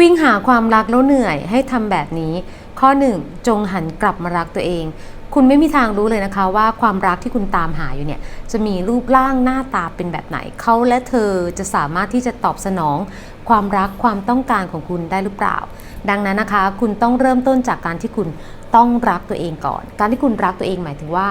วิ่งหาความรักแล้วเหนื่อยให้ทำแบบนี้ ข้อ 1 จงหันกลับมารักตัวเอง คุณไม่มีทางรู้เลยนะคะว่าความรักที่คุณตามหาอยู่เนี่ย จะมีรูปร่างหน้าตาเป็นแบบไหน เขาและเธอจะสามารถที่จะตอบสนอง ความรักความต้องการของคุณได้หรือเปล่า ดังนั้นนะคะ คุณต้องเริ่มต้นจากการที่คุณต้องรักตัวเองก่อน การที่คุณรักตัวเองหมายถึงว่า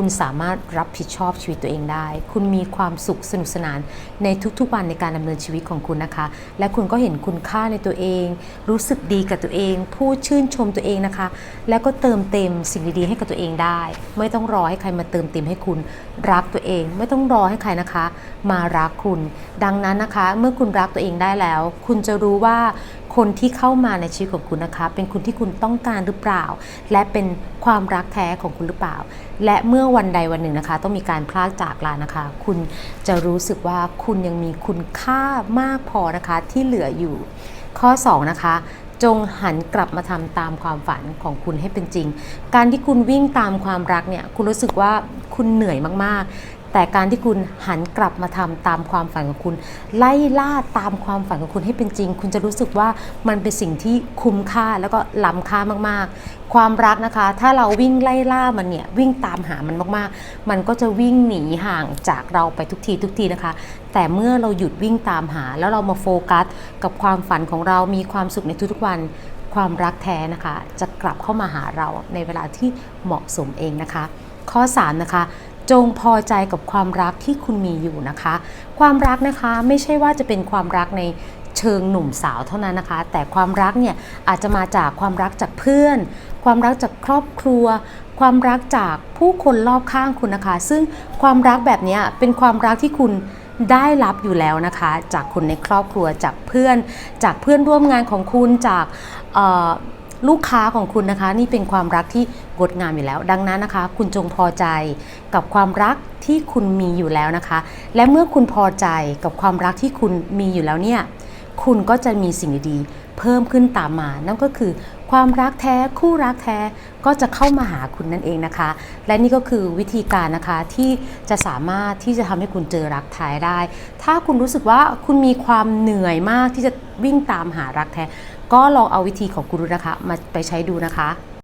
คุณสามารถรับผิดชอบชีวิตตัวเองได้ คุณมีความสุขสนุกสนานในทุกๆวันในการดำเนินชีวิตของคุณนะคะ และคุณก็เห็นคุณค่าในตัวเอง รู้สึกดีกับตัวเอง พูดชื่นชมตัวเองนะคะ แล้วก็เติมเต็มสิ่งดีๆให้กับตัวเองได้ ไม่ต้องรอให้ใครมาเติมเต็มให้คุณรักตัวเอง ไม่ต้องรอให้ใครนะคะ มารักคุณ ดังนั้นนะคะ เมื่อคุณรักตัวเองได้แล้ว คุณจะรู้ว่า คนที่เข้ามาในชีวิตของคุณนะคะ เป็นคนที่คุณต้องการหรือเปล่า และเป็นความรักแท้ของคุณหรือเปล่า และเมื่อวันใดวันหนึ่งนะคะ ต้องมีการพลากจากลานะคะ คุณจะรู้สึกว่าคุณยังมีคุณค่ามากพอนะคะที่เหลืออยู่ ข้อ 2 นะคะจงหันกลับมาทำตามความฝันของคุณให้เป็นจริง การที่คุณวิ่งตามความรักเนี่ย คุณรู้สึกว่าคุณเหนื่อยมากๆ แต่การที่คุณหันกลับมาทำตามความฝันของคุณ ไล่ล่าตามความฝันของคุณให้เป็นจริง คุณจะรู้สึกว่ามันเป็นสิ่งที่คุ้มค่าแล้วก็ล้ำค่ามากๆ ความรักนะคะ ถ้าเราวิ่งไล่ล่ามันเนี่ยวิ่งตามหามันมากๆ มันก็จะวิ่งหนีห่างจากเราไปทุกทีทุกทีนะคะ แต่เมื่อเราหยุดวิ่งตามหา แล้วเรามาโฟกัส กับความฝันของเรามีความสุขในทุกๆวันความรักแท้นะคะ จะกลับเข้ามาหาเราในเวลาที่เหมาะสมเองนะคะ ข้อ 3 นะคะ จงพอใจกับความรักที่คุณมีอยู่นะคะ ความรักนะคะไม่ใช่ว่าจะเป็นความรักในเชิงหนุ่มสาวเท่านั้นนะคะ แต่ความรักเนี่ยอาจจะมาจากความรักจากเพื่อน ความรักจากครอบครัว ความรักจากผู้คนรอบข้างคุณนะคะ ซึ่งความรักแบบนี้เป็นความรักที่คุณได้รับอยู่แล้วนะคะ จากคนในครอบครัวจากเพื่อน จากเพื่อนร่วมงานของคุณจาก ลูกค้าของคุณนะคะ นี่เป็นความรักที่งดงามอยู่แล้ว ดังนั้นนะคะ คุณจงพอใจกับความรักที่คุณมีอยู่แล้วนะคะ และเมื่อคุณพอใจกับความรักที่คุณมีอยู่แล้วเนี่ย คุณก็จะมีสิ่งดีๆ เพิ่มขึ้นตามมา นั่นก็คือความรักแท้คู่รักแท้ก็จะเข้ามาหาคุณนั่นเองนะคะ และนี่ก็คือวิธีการนะคะที่จะสามารถที่จะทำให้คุณเจอรักแท้ได้ ถ้าคุณรู้สึกว่าคุณมีความเหนื่อยมากที่จะวิ่งตามหารักแท้ ก็ลองเอาวิธีของกูรุนะคะ มาไปใช้ดูนะคะ